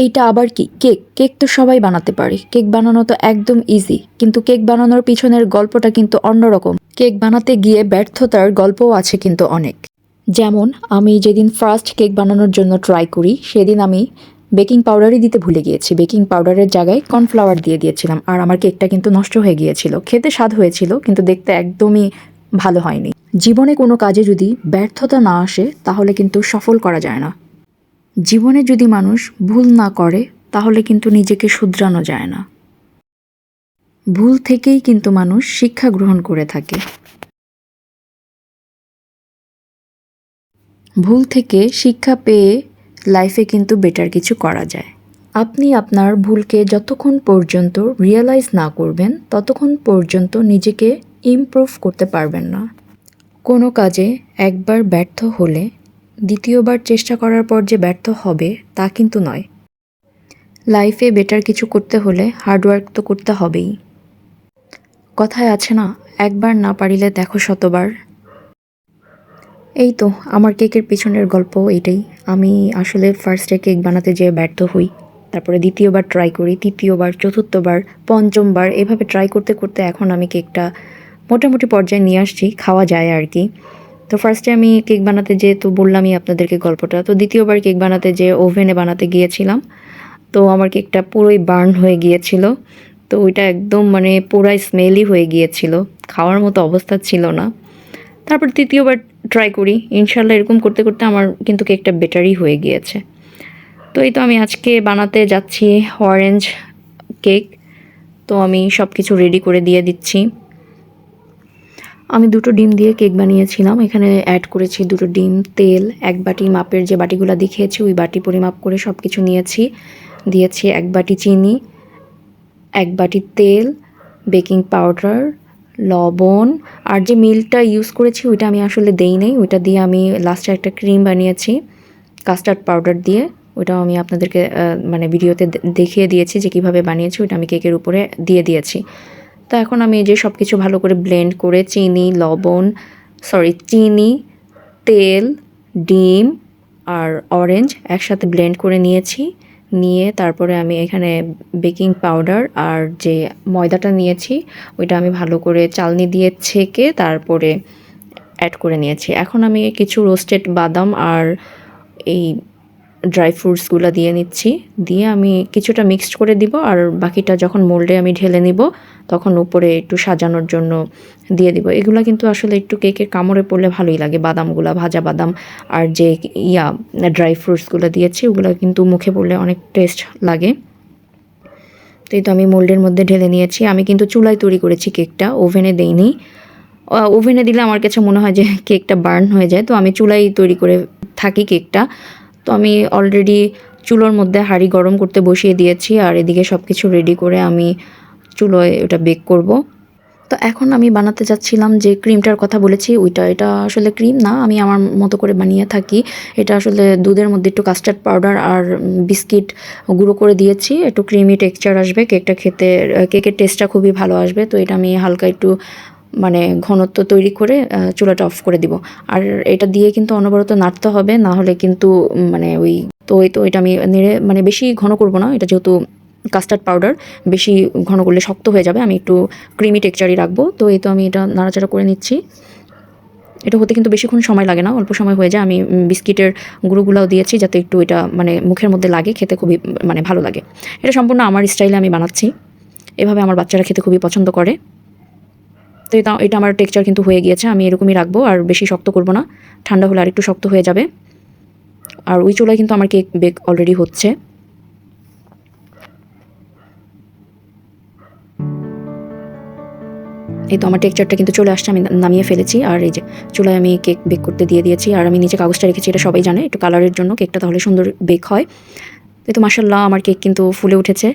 এইটা আবার কি? কেক কেক তো সবাই বানাতে পারে। কেক বানানো তো একদম ইজি কিন্তু কেক বানানোর পিছনের গল্পটা কিন্তু অন্যরকম। কেক বানাতে গিয়ে ব্যর্থতার গল্পও আছে কিন্তু অনেক। যেমন, আমি যেদিন ফার্স্ট কেক বানানোর জন্য ট্রাই করি, সেদিন আমি বেকিং পাউডারই দিতে ভুলে গিয়েছি। বেকিং পাউডারের জায়গায় কর্নফ্লাওয়ার দিয়ে দিয়েছিলাম। আর আমার কেকটা কিন্তু নষ্ট হয়ে গিয়েছিল। খেতে স্বাদ হয়েছিল, কিন্তু দেখতে একদমই ভালো হয়নি। জীবনে কোনো কাজে যদি ব্যর্থতা না আসে, তাহলে কিন্তু সফল করা যায় না। জীবনে যদি মানুষ ভুল না করে, তাহলে কিন্তু নিজেকে শুধরানো যায় না। ভুল থেকেই কিন্তু মানুষ শিক্ষা গ্রহণ করে থাকে। ভুল থেকে শিক্ষা পেয়ে লাইফে কিন্তু বেটার কিছু করা যায়। আপনি আপনার ভুলকে যতক্ষণ পর্যন্ত রিয়েলাইজ না করবেন, ততক্ষণ পর্যন্ত নিজেকে ইমপ্রুভ করতে পারবেন না। কোনো কাজে একবার ব্যর্থ হলে দ্বিতীয়বার চেষ্টা করার পর যে ব্যর্থ হবে, তা কিন্তু নয়। লাইফে বেটার কিছু করতে হলে হার্ডওয়ার্ক তো করতে হবেই। কথায় আছে না, একবার না পারিলে দেখো শতবার। এই তো, আমার কেকের পিছনের গল্প এটাই। আমি আসলে ফার্স্টে কেক বানাতে যেয়ে ব্যর্থ হই। তারপরে দ্বিতীয়বার ট্রাই করি, তৃতীয়বার, চতুর্থবার, পঞ্চমবার, এভাবে ট্রাই করতে করতে এখন আমি কেকটা মোটামুটি পর্যায়ে নিয়ে আসছি, খাওয়া যায় আর কি। তো ফার্স্টে আমি কেক বানাতে যেয়ে তো বললামই আপনাদেরকে গল্পটা, তো দ্বিতীয়বার কেক বানাতে যে ওভেনে বানাতে গিয়েছিলাম, তো আমার কেকটা পুরোই বার্ন হয়ে গিয়েছিল। তো ওইটা একদম মানে পুরাই স্মেলি হয়ে গিয়েছিল, খাওয়ার মতো অবস্থা ছিল না। তারপর তৃতীয়বার ট্রাই করি ইনশাল্লাহ এরকম করতে করতে আমার কিন্তু কেকটা বেটারই হয়ে গিয়েছে। তো এই তো আমি আজকে বানাতে যাচ্ছি অরেঞ্জ কেক তো আমি সব কিছু রেডি করে দিয়ে দিচ্ছি। আমি দুটো ডিম দিয়ে কেক বানিয়েছিলাম। এখানে অ্যাড করেছি দুটো ডিম, তেল, এক বাটি মাপের যে বাটিগুলো দেখিয়েছি, ওই বাটি পরিমাপ করে সব কিছু নিয়েছি। দিয়েছি এক বাটি চিনি, এক বাটি তেল, বেকিং পাউডার, লবণ। আর যে মিল্কটা ইউজ করেছি, ওইটা আমি আসলে দেই নাই। ওইটা দিয়ে আমি লাস্টে একটা ক্রিম বানিয়েছি কাস্টার্ড পাউডার দিয়ে। ওইটাও আমি আপনাদেরকে মানে ভিডিওতে দেখিয়ে দিয়েছি যে কীভাবে বানিয়েছি। ওইটা আমি কেকের উপরে দিয়ে দিয়েছি। তো এখন আমি এই যে সব কিছু ভালো করে ব্লেন্ড করে চিনি, লবণ সরি চিনি, তেল, ডিম আর অরেঞ্জ একসাথে ব্লেন্ড করে নিয়েছি। নিয়ে তারপরে আমি এখানে বেকিং পাউডার আর যে ময়দাটা নিয়েছি, ওইটা আমি ভালো করে চালনি দিয়ে ছেঁকে তারপরে অ্যাড করে নিয়েছি। এখন আমি কিছু রোস্টেড বাদাম আর এই ড্রাই ফ্রুটসগুলো দিয়ে নিচ্ছি। দিয়ে আমি কিছুটা মিক্সড করে দিব আর বাকিটা যখন মোল্ডে আমি ঢেলে নিব, তখন উপরে একটু সাজানোর জন্য দিয়ে দিব। এগুলো কিন্তু আসলে একটু কেকের কামড়ে পড়লে ভালোই লাগে। বাদামগুলো, ভাজা বাদাম আর যে ইয়া ড্রাই ফ্রুটসগুলো দিয়েছি, ওগুলো কিন্তু মুখে পড়লে অনেক টেস্ট লাগে। তো এই তো আমি মোল্ডের মধ্যে ঢেলে নিয়েছি। আমি কিন্তু চুলায় তৈরি করেছি কেকটা, ওভেনে দেইনি। ওভেনে দিলে আমার কাছে মনে হয় যে কেকটা বার্ন হয়ে যায়। তো আমি চুলাই তৈরি করে থাকি কেকটা। তো আমি অলরেডি চুলোর মধ্যে হাঁড়ি গরম করতে বসিয়ে দিয়েছি আর এদিকে সব কিছু রেডি করে আমি চুলোয় ওটা বেক করব। তো এখন আমি বানাতে যাচ্ছিলাম যে ক্রিমটার কথা বলেছি, ওইটা, এটা আসলে ক্রিম না, আমি আমার মতো করে বানিয়ে থাকি। এটা আসলে দুধের মধ্যে একটু কাস্টার্ড পাউডার আর বিস্কিট গুঁড়ো করে দিয়েছি, একটু ক্রিমি টেক্সচার আসবে কেকটা খেতে কেকের টেস্টটা খুবই ভালো আসবে, তো এটা আমি হালকা একটু মানে ঘনত্ব তৈরি করে চুলাটা অফ করে দিব। আর এটা দিয়ে কিন্তু অনবরত নাড়তে হবে, না হলে কিন্তু মানে ওই তো ওই তো এটা আমি নেড়ে মানে বেশি ঘন করব না, এটা যেহেতু কাস্টার্ড পাউডার বেশি ঘন করলে শক্ত হয়ে যাবে। আমি একটু ক্রিমি টেক্সচারই রাখব। তো এই তো আমি এটা নাড়াচাড়া করে নিচ্ছি। এটা হতে কিন্তু বেশিক্ষণ সময় লাগে না, অল্প সময় হয়ে যায়। আমি বিস্কিটের গুঁড়োগুলোও দিয়েছি, যাতে একটু এটা মানে মুখের মধ্যে লাগে, খেতে খুবই মানে ভালো লাগে। এটা সম্পূর্ণ আমার স্টাইলে আমি বানাচ্ছি। এভাবে আমার বাচ্চারা খেতে খুবই পছন্দ করে। তো এটা এটা আমার টেক্সচার কিন্তু হয়ে গিয়েছে, আমি এরকমই রাখব আর বেশি শক্ত করব না। ঠান্ডা হলে আর একটু শক্ত হয়ে যাবে। আর ওই চুলায় কিন্তু আমার কেক বেক অলরেডি হচ্ছে। এই তো আমার টেক্সচারটা কিন্তু চলে আসছে, আমি নামিয়ে ফেলেছি। আর এই যে চুলায় আমি কেক বেক করতে দিয়ে দিয়েছি, আর আমি নিচে কাগজটা রেখেছি, এটা সবাই জানে, একটু কালারের জন্য কেকটা তাহলে সুন্দর বেক হয়। এই তো মাসাল্লাহ আমার কেক কিন্তু ফুলে উঠেছে।